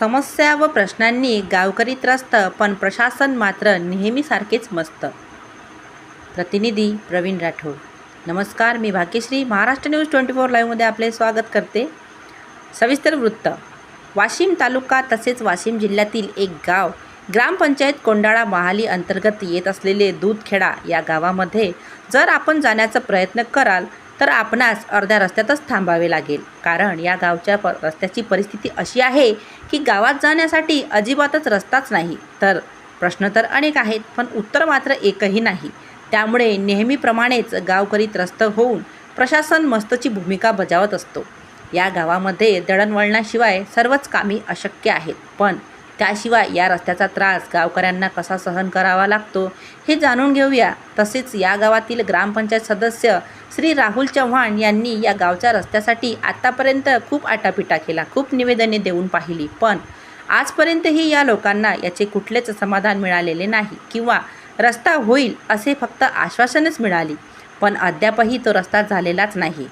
समस्या व प्रश्नांनी गावकरी त्रस्त पण प्रशासन मात्र नेहमीसारखेच मस्त. प्रतिनिधी प्रवीण राठोड. नमस्कार मी Bhagyashree. Maharashtra news twenty four लाईव्हमध्ये आपले स्वागत करते. सविस्तर वृत्त. वाशिम तालुका तसेच वाशिम जिल्ह्यातील एक गाव ग्रामपंचायत कोंडाळा महाली अंतर्गत येत असलेले दूधखेडा या गावामध्ये जर आपण जाण्याचा प्रयत्न कराल तर आपणास अर्ध्या रस्त्यातच थांबावे लागेल. कारण या गावच्या प रस्त्याची परिस्थिती अशी आहे की गावात जाण्यासाठी अजिबातच रस्ताच नाही. तर प्रश्न तर अनेक आहेत पण उत्तर मात्र एकही नाही. त्यामुळे नेहमीप्रमाणेच गावकरी त्रस्त होऊन प्रशासन मस्तची भूमिका बजावत असतो. या गावामध्ये दळणवळणाशिवाय सर्वच कामी अशक्य आहेत. पण त्याशिवाय या रस्त्याचा त्रास गावकऱ्यांना कसा सहन करावा लागतो हे जाणून घेऊया. तसेच या गावातील ग्रामपंचायत सदस्य श्री राहुल चव्हाण यांनी या गावच्या रस्त्यासाठी आत्तापर्यंत खूप आटापिटा केला खूप निवेदने देऊन पाहिली. पण आजपर्यंतही या लोकांना याचे कुठलेच समाधान मिळालेले नाही किंवा रस्ता होईल असे फक्त आश्वासनच मिळाली. पण अद्यापही तो रस्ता झालेलाच नाही.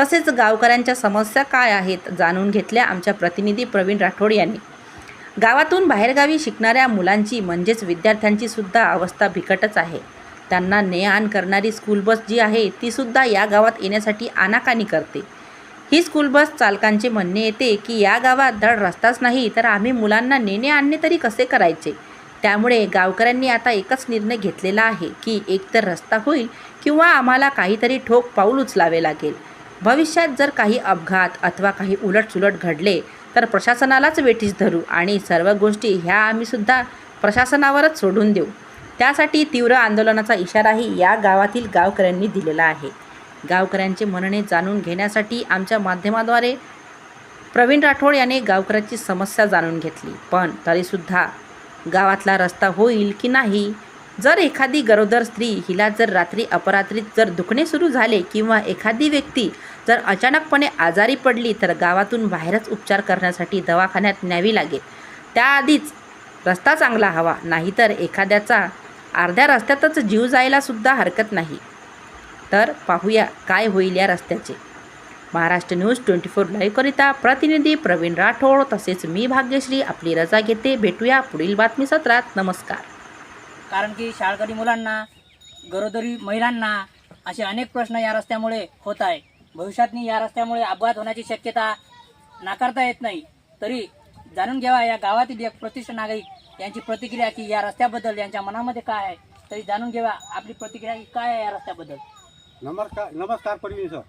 तसेच गावकऱ्यांच्या समस्या काय आहेत जाणून घेतल्या आमच्या प्रतिनिधी प्रवीण राठोड यांनी. गावातून बाहेरगावी शिकणाऱ्या मुलांची म्हणजेच विद्यार्थ्यांची सुद्धा अवस्था बिकटच आहे. त्यांना ने आण करणारी स्कूल बस जी आहे तीसुद्धा या गावात येण्यासाठी आनाकानी करते. ही स्कूल बस चालकांचे म्हणणे येते की या गावात धड रस्ताच नाही तर आम्ही मुलांना नेणे आणणे तरी कसे करायचे? त्यामुळे गावकऱ्यांनी आता एकच निर्णय घेतलेला आहे की एकतर रस्ता होईल किंवा आम्हाला काहीतरी ठोक पाऊल उचलावे लागेल. भविष्यात जर काही अपघात अथवा काही उलटसुलट घडले तर प्रशासनालाच वेठीस धरू आणि सर्व गोष्टी ह्या आम्हीसुद्धा प्रशासनावरच सोडून देऊ. त्यासाठी तीव्र आंदोलनाचा इशाराही या गावातील गावकऱ्यांनी दिलेला आहे. गावकऱ्यांचे म्हणणे जाणून घेण्यासाठी आमच्या माध्यमाद्वारे प्रवीण राठोड याने गावकऱ्याची समस्या जाणून घेतली. पण तरीसुद्धा गावातला रस्ता होईल की नाही? जर एखादी गरोदर स्त्री हिला जर रात्री अपरात्रीत जर दुखणे सुरू झाले किंवा एखादी व्यक्ती जर अचानकपणे आजारी पडली तर गावातून बाहेरच उपचार करण्यासाठी दवाखान्यात न्यावी लागेल. त्याआधीच रस्ता चांगला हवा नाहीतर एखाद्याचा अर्ध्या रस्त्यातच जीव जायला सुद्धा हरकत नाही. तर पाहूया काय होईल या रस्त्याचे. महाराष्ट्र न्यूज ट्वेंटी फोर लाईव्हकरिता प्रतिनिधी प्रवीण राठोड तसेच मी भाग्यश्री आपली रजा घेते. भेटूया पुढील बातमी सत्रात नमस्कार. कारण की शाळकरी मुलांना गरोदरी महिलांना असे अनेक प्रश्न या रस्त्यामुळे होत आहे. भविष्यातनी या रस्त्यामुळे अपघात होण्याची शक्यता नाकारता येत नाही. तरी जाणून घ्यावा या गावातील एक प्रतिष्ठ नागरिक यांची प्रतिक्रिया की या रस्त्याबद्दल यांच्या मनामध्ये काय आहे? तरी जाणून घ्यावा आपली प्रतिक्रिया की काय आहे या रस्त्याबद्दल? नमस्कार नमस्कार परवीन सर.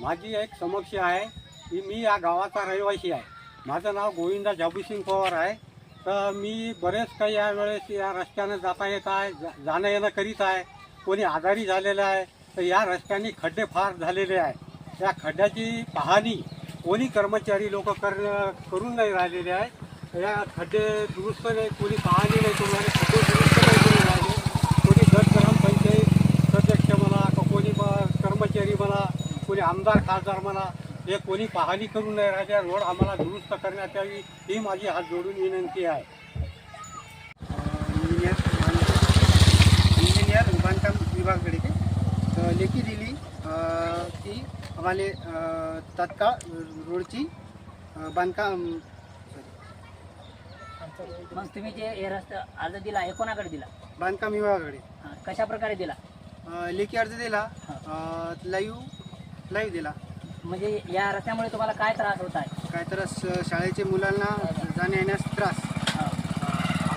माझी एक समस्या आहे की मी या गावाचा रहिवासी आहे. माझं नाव गोविंदा जाबूसिंग पवार आहे. तर मी बरेच काही या वेळेस या रस्त्यानं जाता येत आहे जा जाणं येणं करीत आहे. कोणी आजारी झालेलं आहे तर या रस्त्याने खड्डे फार झालेले आहे. या खड्ड्याची पाहणी कोणी कर्मचारी लोक कर करून नाही राहिलेले आहे या खड्डे दुरुस्त नाही कोणी पाहणी नाही करून राहिले खड्डे दुरुस्त नाही करून राहिले. कोणी गट ग्रामपंचायत सदस्य म्हणा का कोणी कर्मचारी म्हणा कोणी आमदार खासदार म्हणा हे कोणी पाहणी करून नाही राहिले. रोड आम्हाला दुरुस्त करण्यात यावी ही माझी हात जोडून विनंती आहे. इंजिनियर बांधकाम विभागाकडे ते तर लेखी दिली अं, की आम्हाला तात्काळ रोडची बांधकाम मग तुम्ही जे हे रस्ता अर्ज दिला हे कोणाकडे दिला? बांधकाम विभागाकडे. हा, कशा प्रकारे दिला? अं, लेखी अर्ज दिला लाईव्ह लाईव्ह दिला. म्हणजे या रस्त्यामुळे तुम्हाला काय त्रास होत आहे? काय तर शाळेचे मुलांना जाण्या येण्यास त्रास. हा.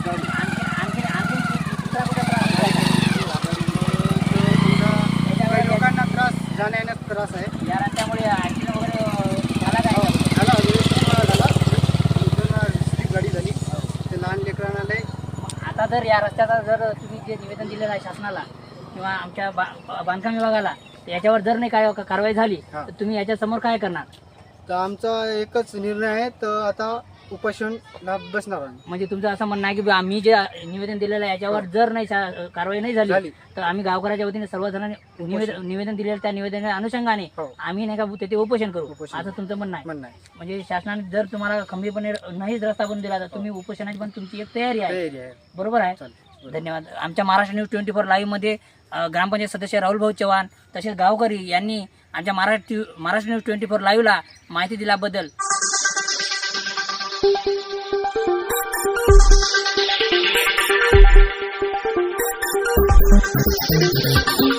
आणखी आणखी आणखी दुसरा कुठे त्रास होत आहे? समजा काही लोकांना त्रास जाण्या येण्यास त्रास आहे या रस्त्यामुळे ॲक्सिडेंट वगैरे अं, झाला काय झाला व्यवस्थित झाला इथून स्लीप गाडी झाली ते लहान लेकरांना लय आता जर या रस्त्याचा जर तुम्ही जे निवेदन दिलेलं आहे शासनाला किंवा आमच्या बा- बांधकाम विभागाला तर याच्यावर जर नाही काय कारवाई झाली. तर तुम्ही याच्यासमोर काय करणार तर आमचा एकच निर्णय आहे तर आता उपोषणला बसणार आम्ही. म्हणजे तुमचं असं म्हणणं आहे की बा आम्ही जे निवेदन दिलेलं आहे याच्यावर जर नाही कारवाई नाही झाली झाली. तर आम्ही गावकऱ्याच्या वतीने सर्वजणांनी निवेदन निवेदन दिलेलं त्या निवेदनाच्या अनुषंगाने हो. आम्ही नाही का तिथे उपोषण करू. उपोषण. असं तुमचं म्हणणं आहे. म्हणणं आहे. म्हणजे शासनाने जर तुम्हाला खंबीरपणे नाहीच रस्ता बनवून दिला तर तुम्ही उपोषणाची पण तुमची एक तयारी आहे. तयारी आहे. बरोबर आहे? चालेल. धन्यवाद. आमच्या महाराष्ट्र न्यूज ट्वेंटी फोर लाईव्हमध्ये अ, ग्रामपंचायत सदस्य राहुल भाऊ चव्हाण तसेच गावकरी यांनी आमच्या Maharashtra Maharashtra news twenty four लाईव्हला माहिती दिल्याबद्दल Thank you.